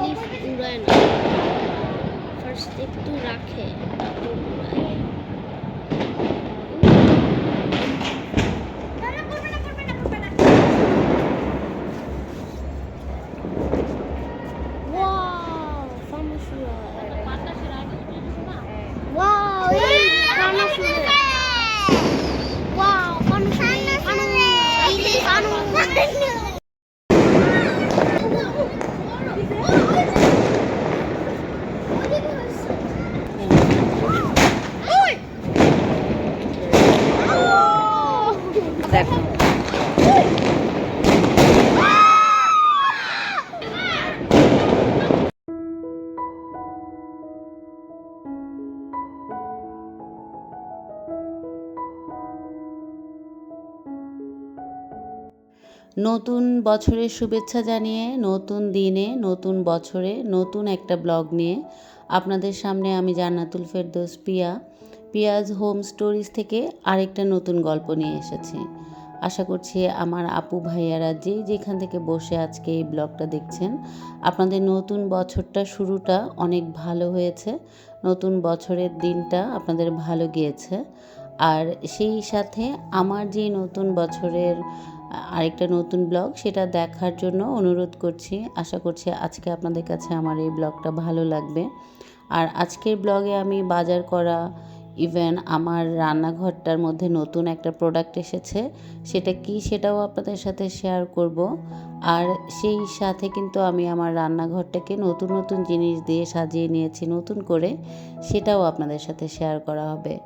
Lift উড়ায় না first একটু রাখে তারপর উড়ায় দেখো। নতুন বছরের শুভেচ্ছা জানিয়ে, নতুন দিনে, নতুন বছরে, নতুন একটা ব্লগ নিয়ে আপনাদের সামনে আমি জান্নাতুল ফেরদৌস পিয়া পিয়াজ, হোম স্টোরিজ থেকে আরেকটা নতুন গল্প নিয়ে এসেছি। আশা করছি আমার আপু, ভাইয়ারা যে যেখান থেকে বসে আজকে এই ব্লগটা দেখছেন, আপনাদের নতুন বছরটা শুরুটা অনেক ভালো হয়েছে। নতুন বছরের দিনটা আপনাদের ভালো গিয়েছে। আর সেই সাথে আমার যে নতুন বছরের আরেকটা নতুন ব্লগ, সেটা দেখার জন্য অনুরোধ করছি। আশা করছি আজকে আপনাদের কাছে আমার এই ব্লগটা ভালো লাগবে। আর আজকের ব্লগে আমি বাজার করা ইভেন আমার রান্নাঘরটার মধ্যে নতুন একটা প্রোডাক্ট এসেছে, সেটা কি সেটাও আপনাদের সাথে শেয়ার করব। আর সেই সাথে কিন্তু আমি আমার রান্নাঘরটাকে নতুন নতুন জিনিস দিয়ে সাজিয়ে নিয়েছি নতুন করে, সেটাও আপনাদের সাথে শেয়ার করা হবে।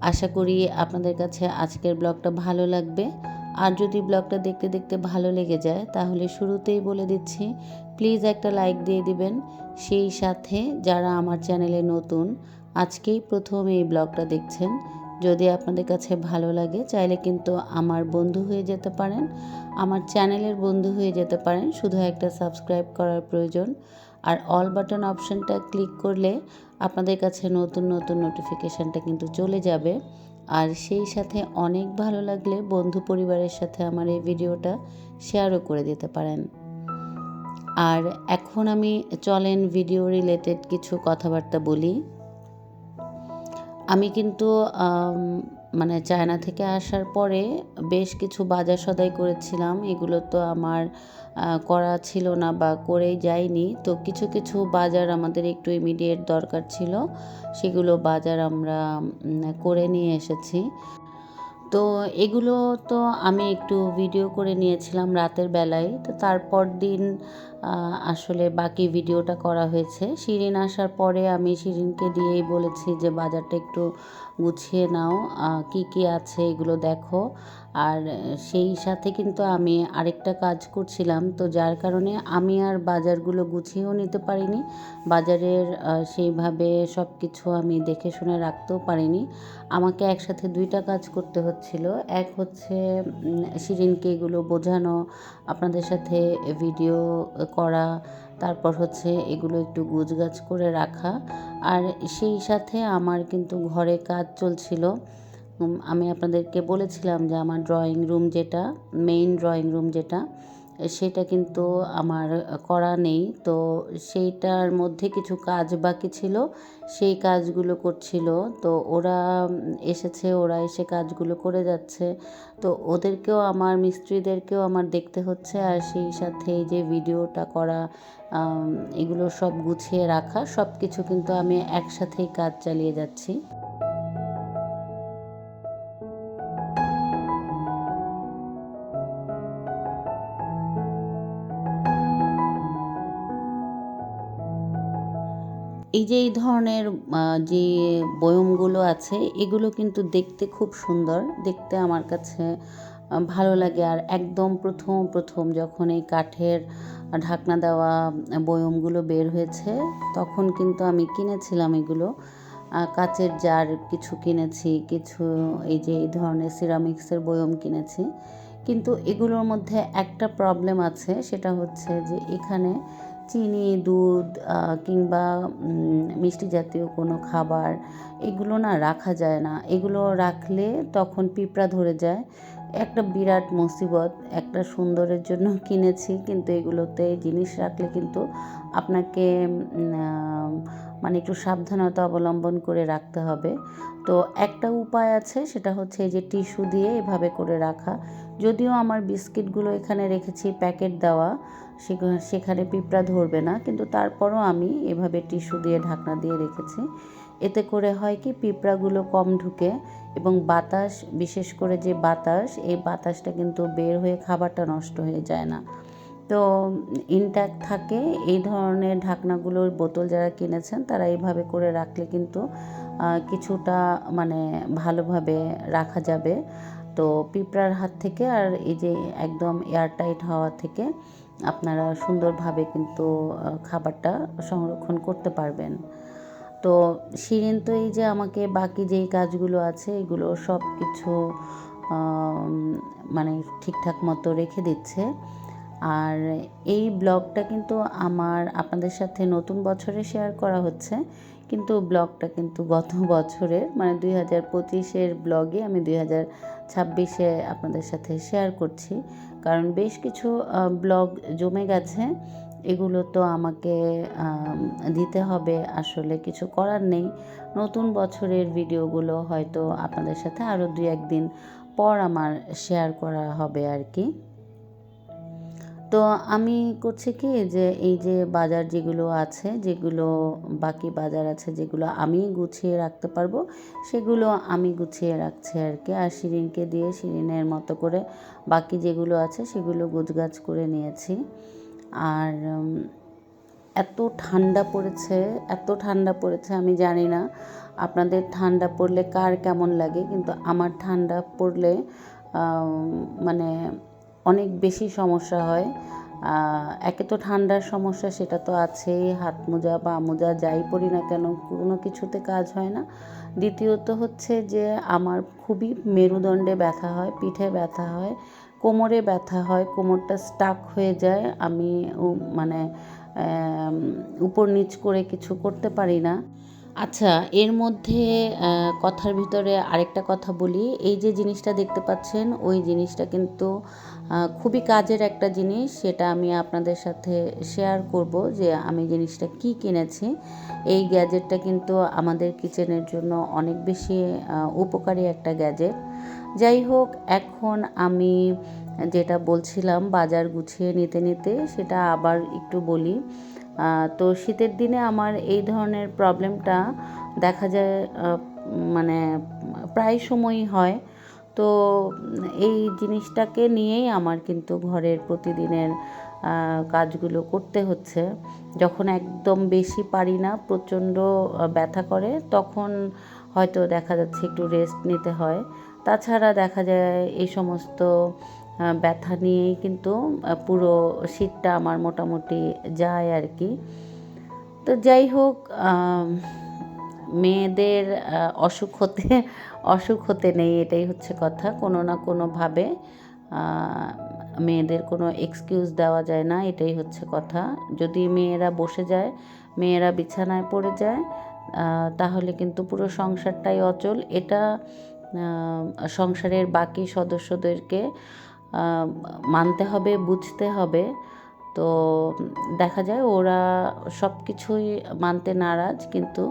আশা করি আপনাদের কাছে আজকের ব্লগটা ভালো লাগবে। আর যদি ব্লগটা দেখতে দেখতে ভালো লেগে যায়, তাহলে শুরুতেই বলে দিচ্ছি প্লিজ একটা লাইক দিয়ে দিবেন। সেই সাথে যারা আমার চ্যানেলে নতুন আজকেই প্রথম এই ব্লগটা দেখছেন। যদি আপনাদের কাছে ভালো লাগে, চাইলে কিন্তু আমার বন্ধু হয়ে যেতে পারেন। আমার চ্যানেলের বন্ধু হয়ে যেতে পারেন, শুধু একটা সাবস্ক্রাইব করার প্রয়োজন। আর অল বাটন অপশানটা ক্লিক করলে আপনাদের কাছে নতুন নতুন নোটিফিকেশানটা কিন্তু চলে যাবে। আর সেই সাথে অনেক ভালো লাগলে বন্ধু পরিবারের সাথে আমার এই ভিডিওটা শেয়ারও করে দিতে পারেন। আর এখন আমি চলেন ভিডিও রিলেটেড কিছু কথাবার্তা বলি। আমি কিন্তু মানে চায়না থেকে আসার পরে বেশ কিছু বাজার সদাই করেছিলাম। এগুলো তো আমার করা ছিল না বা করেই যাইনি তো কিছু কিছু বাজার আমাদের একটু ইমিডিয়েট দরকার ছিল। সেগুলো বাজার আমরা করে নিয়ে এসেছি। তো এগুলো তো আমি একটু ভিডিও করে নিয়েছিলাম রাতের বেলায়। তো তারপর দিন আসলে বাকি ভিডিওটা করা হয়েছে। শিরিন আসার পরে আমি শিরিনকে দিয়েই বলেছি যে বাজারটা একটু গুছিয়ে নাও কি কি আছে এগুলো দেখো। আর সেই সাথে কিন্তু আমি আরেকটা কাজ করছিলাম, তো যার কারণে আমি আর বাজারগুলো গুছিয়েও নিতে পারিনি। বাজারের সেইভাবে সব কিছু আমি দেখে শুনে রাখতেও পারিনি। আমাকে একসাথে দুইটা কাজ করতে হচ্ছিল। এক হচ্ছে শিরিনকে এগুলো বোঝানো, আপনাদের সাথে ভিডিও করা, তারপর হচ্ছে এগুলো একটু গুজগাছ করে রাখা। আর সেই সাথে আমার কিন্তু ঘরে কাজ চলছিল। আমি আপনাদেরকে বলেছিলাম যে আমার ড্রয়িং রুম যেটা মেইন ড্রয়িং রুম যেটা সেটা কিন্তু আমার করা নেই। তো সেইটার মধ্যে কিছু কাজ বাকি ছিল, সেই কাজগুলো করছিল। তো ওরা এসেছে, ওরা এসে কাজগুলো করে যাচ্ছে। তো ওদেরকেও, আমার মিস্ত্রিদেরকেও আমার দেখতে হচ্ছে। আর সেই সাথে যে ভিডিওটা করা এগুলো সব গুছিয়ে রাখা সব কিছু কিন্তু আমি একসাথেই কাজ চালিয়ে যাচ্ছি। এই যে এই ধরনের যে বয়মগুলো আছে, এগুলো কিন্তু দেখতে খুব সুন্দর। দেখতে আমার কাছে ভালো লাগে। আর একদম প্রথম প্রথম যখন এই কাঠের ঢাকনা দেওয়া বয়মগুলো বের হয়েছে, তখন কিন্তু আমি কিনেছিলাম এগুলো। কাচের জার কিছু কিনেছি, কিছু এই যে এই ধরনের সিরামিক্সের বয়ম কিনেছি। কিন্তু এগুলোর মধ্যে একটা প্রবলেম আছে, সেটা হচ্ছে যে এখানে চিনি, দুধ কিংবা মিষ্টি জাতীয় কোনো খাবার, এগুলো না রাখা যায় না। এগুলো রাখলে তখন পিঁপড়া ধরে যায়। একটা বিরাট মুসিবত, একটা সুন্দরের জন্য কিনেছি, কিন্তু এগুলোতে জিনিস রাখলে কিন্তু আপনাকে মানে একটু সাবধানতা অবলম্বন করে রাখতে হবে। তো একটা উপায় আছে, সেটা হচ্ছে যে টিস্যু দিয়ে এভাবে করে রাখা। যদিও আমার বিস্কিটগুলো এখানে রেখেছি, প্যাকেট দেওয়া সেখানে পিঁপড়া ধরবে না, কিন্তু তারপরও আমি এভাবে টিস্যু দিয়ে ঢাকনা দিয়ে রেখেছি। এতে করে হয় কি, পিঁপড়াগুলো কম ঢুকে এবং বাতাস, বিশেষ করে যে বাতাস, এই বাতাসটা কিন্তু বের হয়ে খাবারটা নষ্ট হয়ে যায় না। তো ইনট্যাক্ট থাকে, এই ধরনের ঢাকনাগুলোর বোতল যারা কিনেছেন, তারা এইভাবে করে রাখলে কিন্তু কিছুটা মানে ভালোভাবে রাখা যাবে। তো পিঁপড়ার হাত থেকে আর এই যে একদম এয়ারটাইট হওয়া থেকে আপনারা সুন্দরভাবে কিন্তু খাবারটা সংরক্ষণ করতে পারবেন। তো শিরিন তো এই যে আমাকে বাকি যেই কাজগুলো আছে, এগুলো সব কিছু মানে ঠিকঠাক মতো রেখে দিচ্ছে। আর এই ব্লগটা কিন্তু আমার, আপনাদের সাথে নতুন বছরে শেয়ার করা হচ্ছে। কিন্তু ব্লগটা কিন্তু গত বছরের মানে দুই হাজার পঁচিশের ব্লগে আমি দুই হাজার ছাব্বিশে আপনাদের সাথে শেয়ার করছি। কারণ বেশ কিছু ব্লগ জমে গেছে। এগুলো তো আমাকে দিতে হবে। আসলে কিছু করার নেই। নতুন বছরের ভিডিওগুলো হয়তো আপনাদের সাথে আরও দু একদিন পর আমার শেয়ার করা হবে আর কি। তো আমি করছি কি যে, এই যে বাজার যেগুলো আছে, যেগুলো বাকি বাজার আছে, যেগুলো আমি গুছিয়ে রাখতে পারব, সেগুলো আমি গুছিয়ে রাখছি আর কি। আর শিরিনকে দিয়ে শিরিনের মতো করে বাকি যেগুলো আছে, সেগুলো গুছগাছ করে নিয়েছি। আর এত ঠান্ডা পড়েছে, এত ঠান্ডা পড়েছে আমি জানি না আপনাদের ঠান্ডা পড়লে কার কেমন লাগে, কিন্তু আমার ঠান্ডা পড়লে মানে অনেক বেশি সমস্যা হয়। একে তো ঠান্ডার সমস্যা, সেটা তো আছেই। হাত মোজা, পা মোজা যাই পরি না কেন, কোনো কিছুতে কাজ হয় না। দ্বিতীয়ত হচ্ছে যে, আমার খুবই মেরুদণ্ডে ব্যথা হয়, পিঠে ব্যথা হয়, কোমরে ব্যথা হয়, কোমরটা স্টাক হয়ে যায়। আমি মানে উপর নিচ করে কিছু করতে পারি না। আচ্ছা এর মধ্যে কথার ভিতরে আরেকটা কথা বলি। এই যে জিনিসটা দেখতে পাচ্ছেন, ওই জিনিসটা কিন্তু খুবই কাজের একটা জিনিস। সেটা আমি আপনাদের সাথে শেয়ার করব যে আমি জিনিসটা কি কিনেছি। এই গ্যাজেটটা কিন্তু আমাদের কিচেনের জন্য অনেক বেশি উপকারী একটা গ্যাজেট যাই হোক, এখন আমি যেটা বলছিলাম, বাজার গুছিয়ে নিতে নিতে, সেটা আবার একটু বলি। তো শীতের দিনে আমার এই ধরনের প্রবলেমটা দেখা যায় মানে প্রায় সময়ই হয়। তো এই জিনিসটাকে নিয়েই আমার কিন্তু ঘরের প্রতিদিনের কাজগুলো করতে হচ্ছে। যখন একদম বেশি পারি না, প্রচণ্ড ব্যথা করে, তখন হয়তো দেখা যাচ্ছে একটু রেস্ট নিতে হয়। তাছাড়া দেখা যায় এই সমস্ত ব্যথা নিয়েই কিন্তু পুরো শীতটা আমার মোটামুটি যায় আর কি। তো যাই হোক মেয়েদের অসুখ হতে অসুখ হতে নেই, এটাই হচ্ছে কথা। কোনো না কোনোভাবে মেয়েদের কোনো এক্সকিউজ দেওয়া যায় না, এটাই হচ্ছে কথা। যদি মেয়েরা বসে যায়, মেয়েরা বিছানায় পড়ে যায় তাহলে কিন্তু পুরো সংসারটাই অচল। এটা সংসারের বাকি সদস্যদেরকে মানতে হবে, বুঝতে হবে। তো দেখা যায় ওরা সব কিছুই মানতে নারাজ, কিন্তু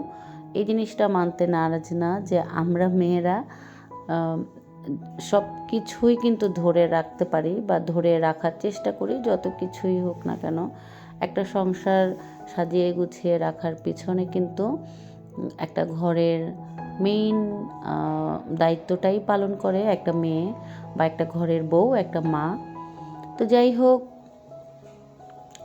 এই জিনিসটা মানতে নারাজ না যে আমরা মেয়েরা সব কিছুই কিন্তু ধরে রাখতে পারি বা ধরে রাখার চেষ্টা করি, যত কিছুই হোক না কেন। একটা সংসার সাজিয়ে গুছিয়ে রাখার পিছনে কিন্তু একটা ঘরের মেইন দায়িত্বটাই পালন করে একটা মেয়ে বা একটা ঘরের বউ, একটা মা। তো যাই হোক,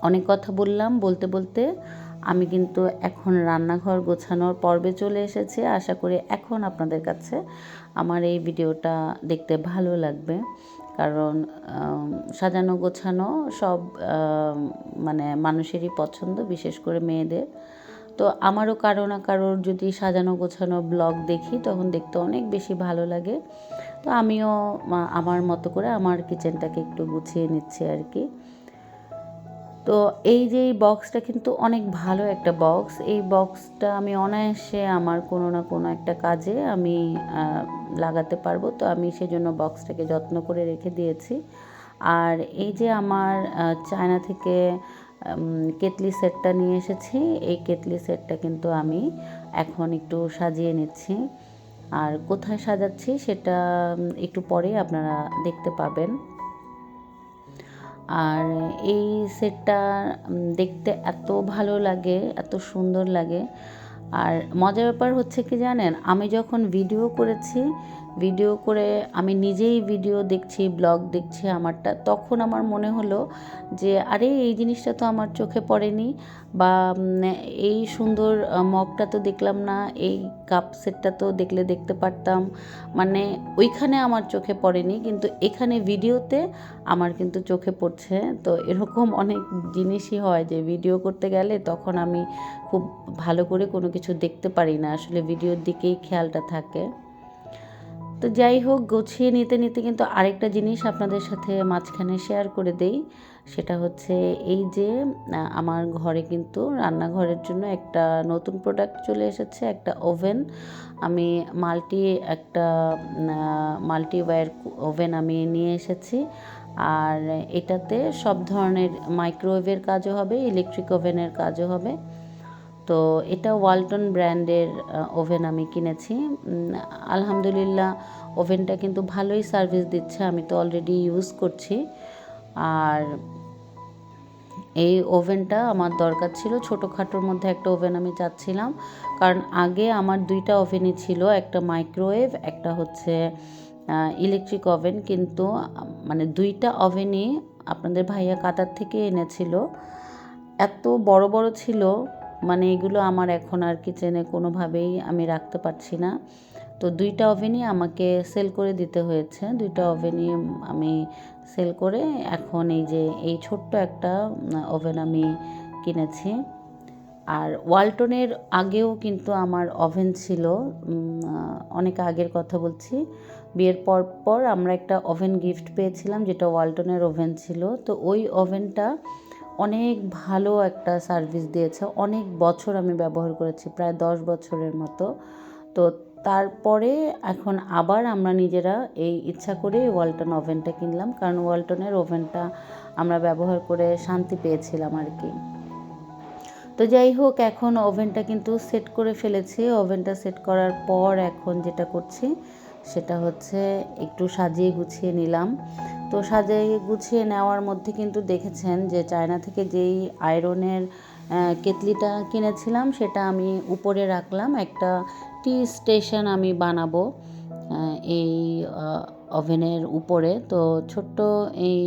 অনেক কথা বললাম বলতে বলতে। আমি কিন্তু এখন রান্নাঘর গোছানোর পর্বে চলে এসেছি। আশা করি এখন আপনাদের কাছে আমার এই ভিডিওটা দেখতে ভালো লাগবে। কারণ সাজানো গোছানো সব মানে মানুষেরই পছন্দ, বিশেষ করে মেয়েদের। তো আমারও কারও না কারোর যদি সাজানো গোছানো ব্লগ দেখি, তখন দেখতে অনেক বেশি ভালো লাগে। তো আমিও আমার মতো করে আমার কিচেনটাকে একটু গুছিয়ে নিচ্ছি আর কি। তো এই যে এই বক্সটা কিন্তু অনেক ভালো একটা বক্স। এই বক্সটা আমি অনায়াসে আমার কোনো না কোনো একটা কাজে আমি লাগাতে পারব। তো আমি সেজন্য বক্সটাকে যত্ন করে রেখে দিয়েছি। আর এই যে আমার চায়না থেকে কেটলি সেটটা নিয়ে এসেছি। এই কেটলি সেটটা কিন্তু আমি এখন একটু সাজিয়ে নিচ্ছি। আর কোথায় সাজাচ্ছি সেটা একটু পরে আপনারা দেখতে পাবেন। আর এই সেটটা দেখতে এত ভালো লাগে, এত সুন্দর লাগে। আর মজার ব্যাপার হচ্ছে কি জানেন, আমি যখন ভিডিও করেছি ভিডিও করে আমি নিজেই ভিডিও দেখছি ব্লগ দেখছি আমারটা। তখন আমার মনে হলো যে, আরে, এই জিনিসটা তো আমার চোখে পড়েনি বা এই সুন্দর মগটা তো দেখলাম না, এই কাপ সেটটা তো দেখলে দেখতে পারতাম। মানে ওইখানে আমার চোখে পড়েনি, কিন্তু এখানে ভিডিওতে আমার কিন্তু চোখে পড়ছে। তো এরকম অনেক জিনিসই হয় যে ভিডিও করতে গেলে তখন আমি খুব ভালো করে কোনো কিছু দেখতে পারি না। আসলে ভিডিওর দিকেই খেয়ালটা থাকে। তো যাই হোক, গুছিয়ে নিতে নিতে কিন্তু আরেকটা জিনিস আপনাদের সাথে মাঝখানে শেয়ার করে দেই। সেটা হচ্ছে এই যে আমার ঘরে কিন্তু রান্নাঘরের জন্য একটা নতুন প্রোডাক্ট চলে এসেছে, একটা ওভেন আমি মাল্টি একটা মাল্টি ওয়্যার ওভেন আমি নিয়ে এসেছি। আর এটাতে সব ধরনের মাইক্রোওয়েভের কাজও হবে ইলেকট্রিক ওভেনের কাজও হবে। তো এটা ওয়ালটন ব্র্যান্ডের ওভেন আমি কিনেছি। আলহামদুলিল্লাহ ওভেনটা কিন্তু ভালোই সার্ভিস দিচ্ছে, আমি তো অলরেডি ইউজ করছি। আর এই ওভেনটা আমার দরকার ছিল, ছোটোখাটোর মধ্যে একটা ওভেন আমি চাচ্ছিলাম। কারণ আগে আমার দুইটা ওভেনই ছিল, একটা মাইক্রোওয়েভ একটা হচ্ছে ইলেকট্রিক ওভেন কিন্তু মানে দুইটা ওভেনই আপনাদের ভাইয়া কাতার থেকে এনেছিল। এত বড় বড় ছিল মানে এগুলো আমার এখন আর কিচেনে কোনোভাবেই আমি রাখতে পারছি না। তো দুইটা ওভেনই আমাকে সেল করে দিতে হয়েছে। দুইটা ওভেনই আমি সেল করে এখন এই যে, এই ছোট্ট একটা ওভেন আমি কিনেছি। আর ওয়ালটনের আগেও কিন্তু আমার ওভেন ছিল। অনেক আগের কথা বলছি। বিয়ের পর পর আমরা একটা ওভেন গিফট পেয়েছিলাম, যেটা ওয়ালটনের ওভেন ছিল। তো ওই ওভেনটা অনেক ভালো একটা সার্ভিস দিয়েছে। অনেক বছর আমি ব্যবহার করেছি, প্রায় দশ বছরের মতো। তো তারপরে এখন আবার আমরা নিজেরা এই ইচ্ছা করে ওয়ালটন ওভেনটা কিনলাম, কারণ ওয়ালটনের ওভেনটা আমরা ব্যবহার করে শান্তি পেয়েছিলাম আর কি। তো যাই হোক, এখন ওভেনটা কিন্তু সেট করে ফেলেছি। ওভেনটা সেট করার পর এখন যেটা করছি সেটা হচ্ছে একটু সাজিয়ে গুছিয়ে নিলাম। তো সাজিয়ে গুছিয়ে নেওয়ার মধ্যে কিন্তু দেখেছেন যে চায়না থেকে যেই আয়রনের কেতলিটা কিনেছিলাম সেটা আমি উপরে রাখলাম। একটা টি স্টেশন আমি বানাবো এই ওভেনের উপরে। তো ছোট্ট এই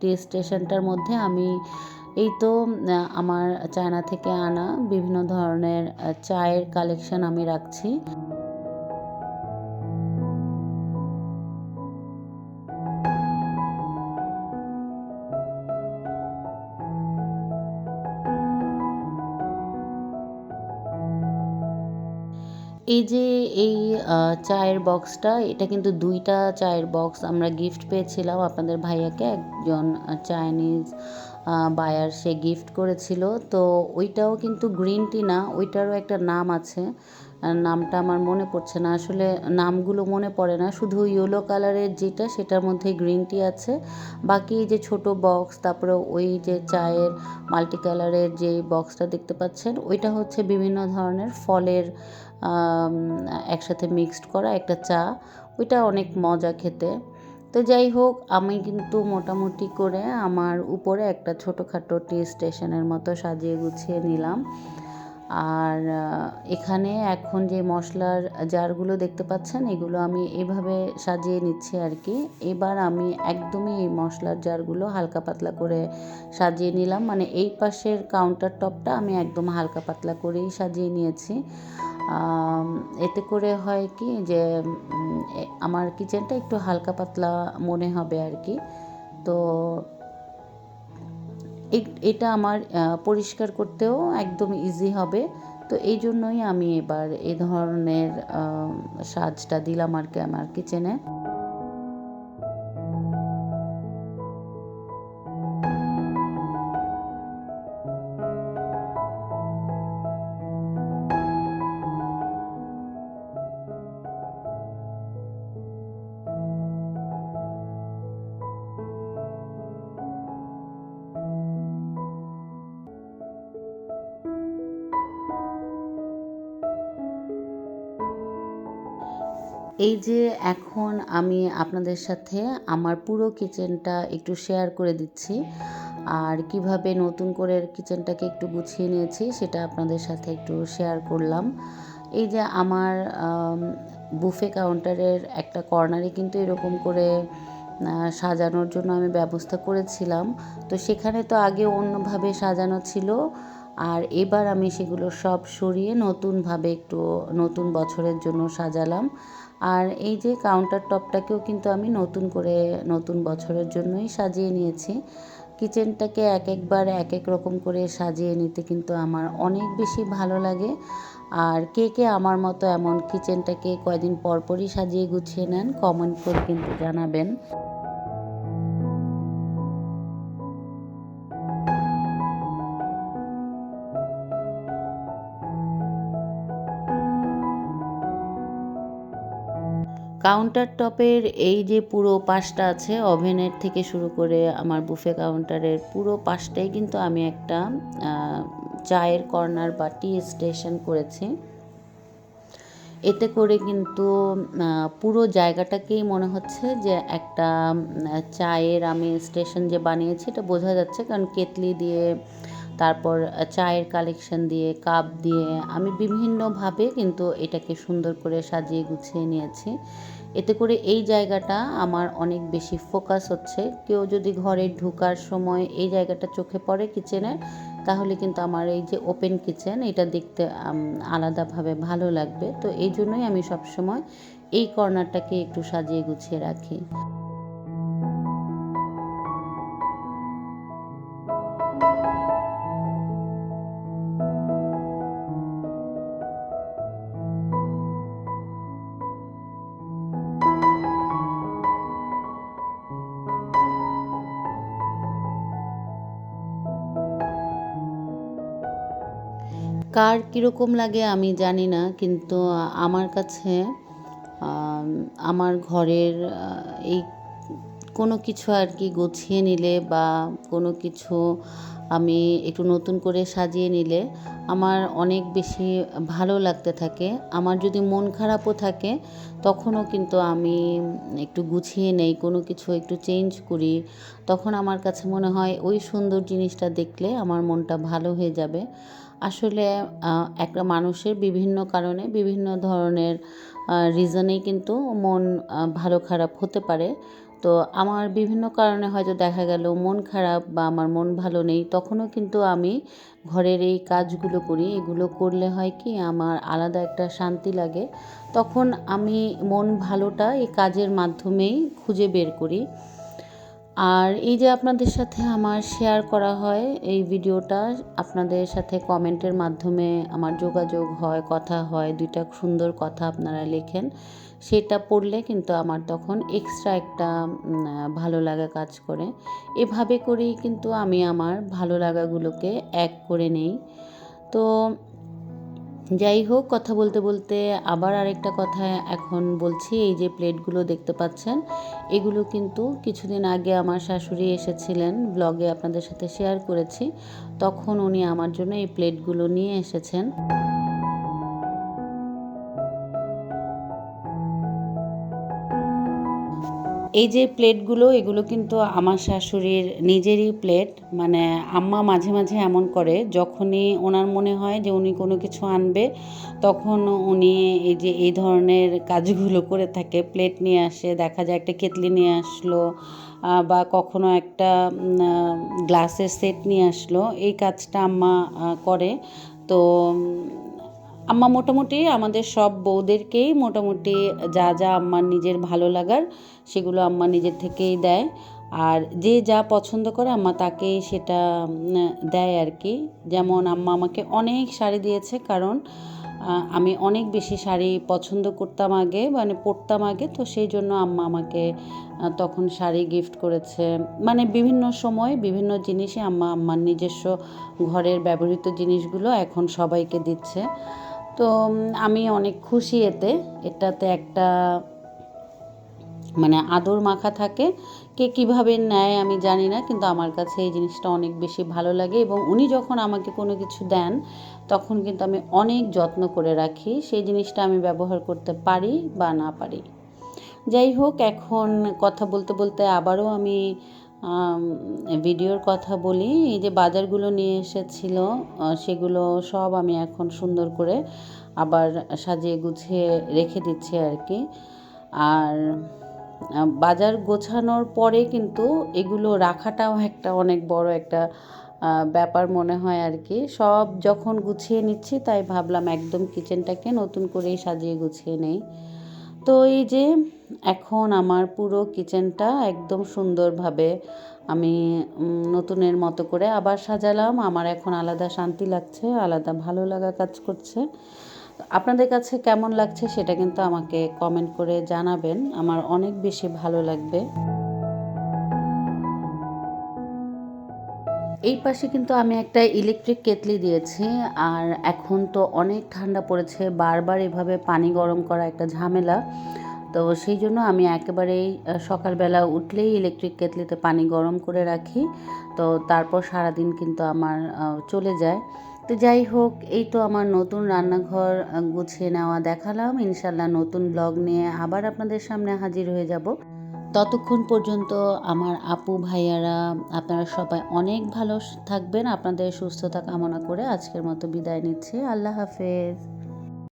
টি স্টেশনটার মধ্যে আমি এই তো আমার চায়না থেকে আনা বিভিন্ন ধরনের চায়ের কালেকশন আমি রাখছি। এই যে এই চায়ের বক্সটা এটা কিন্তু দুইটা চায়ের বক্স আমরা গিফট পেয়েছিলাম আপনাদের ভাইয়াকে। একজন চাইনিজ বায়ার সে গিফট করেছিল। তো ওইটাও কিন্তু গ্রিন টি না, ওইটারও একটা নাম আছে। নামটা আমার মনে পড়ছে না। আসলে নামগুলো মনে পড়ে না। শুধু ইয়েলো কালারের যেটা, সেটার মধ্যে গ্রিন টি আছে। বাকি যে ছোট বক্স তারপরে ওই যে চায়ের মাল্টি কালারের যে বক্সটা দেখতে পাচ্ছেন, ওইটা হচ্ছে বিভিন্ন ধরনের ফলের একসাথে মিক্সড করা একটা চা। ওইটা অনেক মজা খেতে। তো যাই হোক, আমি কিন্তু মোটামুটি করে আমার উপরে একটা ছোটোখাটো টি স্টেশনের মতো সাজিয়ে গুছিয়ে নিলাম। আর এখানে এখন যে মশলার জারগুলো দেখতে পাচ্ছেন, এগুলো আমি এভাবে সাজিয়ে নিচ্ছি আর কি এবার আমি একদমই এই মশলার জারগুলো হালকা পাতলা করে সাজিয়ে নিলাম। মানে এই পাশের কাউন্টার টপটা আমি একদম হালকা পাতলা করেই সাজিয়ে নিয়েছি। এতে করে হয় কি যে আমার কিচেনটা একটু হালকা পাতলা মনে হবে আর কি তো এটা আমার পরিষ্কার করতেও একদম ইজি হবে। তো এই জন্যই আমি এবার এ ধরনের সাজটা দিলাম আর কি আমার কিচেনে এই যে এখন আমি আপনাদের সাথে আমার পুরো কিচেনটা একটু শেয়ার করে দিচ্ছি। আর কীভাবে নতুন করে কিচেনটাকে একটু গুছিয়ে নিয়েছি সেটা আপনাদের সাথে একটু শেয়ার করলাম। এই যে আমার বুফে কাউন্টারের একটা কর্নারে কিন্তু এরকম করে সাজানোর জন্য আমি ব্যবস্থা করেছিলাম। তো সেখানে তো আগে অন্যভাবে সাজানো ছিল। আর এবার আমি সেগুলো সব সরিয়ে নতুনভাবে একটু নতুন বছরের জন্য সাজালাম। আর এই যে কাউন্টার টপটাকেও কিন্তু আমি নতুন করে নতুন বছরের জন্যই সাজিয়ে নিয়েছি। কিচেনটাকে এক একবার এক এক রকম করে সাজিয়ে নিতে কিন্তু আমার অনেক বেশি ভালো লাগে। আর কে কে আমার মতো এমন কিচেনটাকে কয়দিন পরপরই সাজিয়ে গুছিয়ে নেন কমেন্ট করে কিন্তু জানাবেন। কাউন্টার টপের এই যে পুরো পাশটা আছে ওভেনের থেকে শুরু করে আমার বুফে কাউন্টারের পুরো পাশটাই কিন্তু আমি একটা চায়ের কর্নার বা টি স্টেশন করেছি। এতে করে কিন্তু পুরো জায়গাটাকেই মনে হচ্ছে যে একটা চায়ের আমি স্টেশন যে বানিয়েছি, এটা বোঝা যাচ্ছে। কারণ কেতলি দিয়ে, তারপর চায়ের কালেকশন দিয়ে কাপ দিয়ে আমি বিভিন্নভাবে কিন্তু এটাকে সুন্দর করে সাজিয়ে গুছিয়ে নিয়েছি। এতে করে এই জায়গাটা আমার অনেক বেশি ফোকাস হচ্ছে। কেউ যদি ঘরে ঢুকার সময় এই জায়গাটা চোখে পড়ে কিচেনের তাহলে কিন্তু আমার এই যে ওপেন কিচেন এটা দেখতে আলাদাভাবে ভালো লাগবে। তো এই জন্যই আমি সবসময় এই কর্নারটাকে একটু সাজিয়ে গুছিয়ে রাখি। কার কীরকম লাগে আমি জানি না, কিন্তু আমার কাছে আমার ঘরের এই কোনো কিছু আর কি গুছিয়ে নিলে বা কোনো কিছু আমি একটু নতুন করে সাজিয়ে নিলে আমার অনেক বেশি ভালো লাগতে থাকে। আমার যদি মন খারাপও থাকে, তখনও কিন্তু আমি একটু গুছিয়ে নেই, কোনো কিছু একটু চেঞ্জ করি। তখন আমার কাছে মনে হয়, ওই সুন্দর জিনিসটা দেখলে আমার মনটা ভালো হয়ে যাবে। আসলে একটা মানুষের বিভিন্ন কারণে, বিভিন্ন ধরনের রিজনেই কিন্তু মন ভালো খারাপ হতে পারে। তো আমার বিভিন্ন কারণে হয়তো দেখা গেল মন খারাপ বা আমার মন ভালো নেই, তখনও কিন্তু আমি ঘরের এই কাজগুলো করি। এগুলো করলে হয় কি, আমার আলাদা একটা শান্তি লাগে। তখন আমি মন ভালোটা এই কাজের মাধ্যমেই খুঁজে বের করি। আর এই যে আপনাদের সাথে আমার শেয়ার করা হয়, এই ভিডিওটা আপনাদের সাথে কমেন্টের মাধ্যমে আমার যোগাযোগ হয়, কথা হয়, দুইটা সুন্দর কথা আপনারা লেখেন। সেটা পড়লে কিন্তু আমার তখন এক্সট্রা একটা ভালো লাগা কাজ করে। এভাবে করেই কিন্তু আমি আমার ভালো লাগাগুলোকে এক করে নেই। তো যাই হোক, কথা বলতে বলতে আবার আরেকটা কথা এখন বলছি, এই যে প্লেটগুলো দেখতে পাচ্ছেন, এগুলো কিন্তু কিছুদিন আগে আমার শাশুড়ি এসেছিলেন ব্লগে আপনাদের সাথে শেয়ার করেছি, তখন উনি আমার জন্য এই প্লেটগুলো নিয়ে এসেছেন। এই যে প্লেটগুলো, এগুলো কিন্তু আমার শাশুড়ির নিজেরই প্লেট। মানে আম্মা মাঝে মাঝে এমন করে, যখনই ওনার মনে হয় যে উনি কোনো কিছু আনবে, তখন উনি এই যে এই ধরনের কাজগুলো করে থাকে। প্লেট নিয়ে আসে, দেখা যায় একটা কেতলি নিয়ে আসলো বা কখনো একটা গ্লাসের সেট নিয়ে আসলো। এই কাজটা আম্মা করে। তো আম্মা মোটামুটি আমাদের সব বউদেরকেই মোটামুটি যা যা আম্মার নিজের ভালো লাগার সেগুলো আম্মা নিজের থেকেই দেয়। আর যে যা পছন্দ করে আম্মা তাকেই সেটা দেয় আর কি যেমন আম্মা আমাকে অনেক শাড়ি দিয়েছে, কারণ আমি অনেক বেশি শাড়ি পছন্দ করতাম আগে মানে পরতাম আগে, তো সেই জন্য আম্মা আমাকে তখন শাড়ি গিফট করেছে। মানে বিভিন্ন সময় বিভিন্ন জিনিসে আম্মা, আম্মার নিজস্ব ঘরের ব্যবহৃত জিনিসগুলো এখন সবাইকে দিচ্ছে। তো আমি অনেক খুশি এতে। এটাতে একটা মানে আদর মাখা থাকে। কে কীভাবে নেয় আমি জানি না, কিন্তু আমার কাছে এই জিনিসটা অনেক বেশি ভালো লাগে এবং উনি যখন আমাকে কোনো কিছু দেন, তখন কিন্তু আমি অনেক যত্ন করে রাখি। সেই জিনিসটা আমি ব্যবহার করতে পারি বা না পারি। যাই হোক, এখন কথা বলতে বলতে আবারও আমি ভিডিওর কথা বলি, এই যে বাজারগুলো নিয়ে এসেছিল সেগুলো সব আমি এখন সুন্দর করে আবার সাজিয়ে গুছিয়ে রেখে দিচ্ছি আর কি। আর বাজার গোছানোর পরে কিন্তু এগুলো রাখাটাও একটা অনেক বড় একটা ব্যাপার মনে হয় আর কি। সব যখন গুছিয়ে নিচ্ছি, তাই ভাবলাম একদম কিচেনটাকে নতুন করেই সাজিয়ে গুছিয়ে নেই। তো এই যে এখন আমার পুরো কিচেনটা একদম সুন্দরভাবে আমি নতুনের মতো করে আবার সাজালাম। আমার এখন আলাদা শান্তি লাগছে, আলাদা ভালো লাগা কাজ করছে। আপনাদের কাছে কেমন লাগছে সেটা কিন্তু আমাকে কমেন্ট করে জানাবেন। আমার অনেক বেশি ভালো লাগবে। এই পাশে কিন্তু আমি একটা ইলেকট্রিক কেটলি দিয়েছি, আর এখন তো অনেক ঠান্ডা পড়েছে, বারবার এভাবে পানি গরম করা একটা ঝামেলা। তো সেই জন্য আমি একেবারেই সকালবেলা উঠলেই ইলেকট্রিক কেটলিতে পানি গরম করে রাখি। তো তারপর সারাদিন কিন্তু আমার চলে যায়। তো যাই হোক, এই তো আমার নতুন রান্নাঘর গুছিয়ে নেওয়া দেখালাম। ইনশাল্লাহ নতুন ব্লগ নিয়ে আবার আপনাদের সামনে হাজির হয়ে যাব। ততক্ষণ পর্যন্ত আমার আপু, ভাইয়ারা, আপনারা সবাই অনেক ভালো থাকবেন। আপনাদের সুস্থতা কামনা করে আজকের মতো বিদায় নিচ্ছি। আল্লাহ হাফেজ।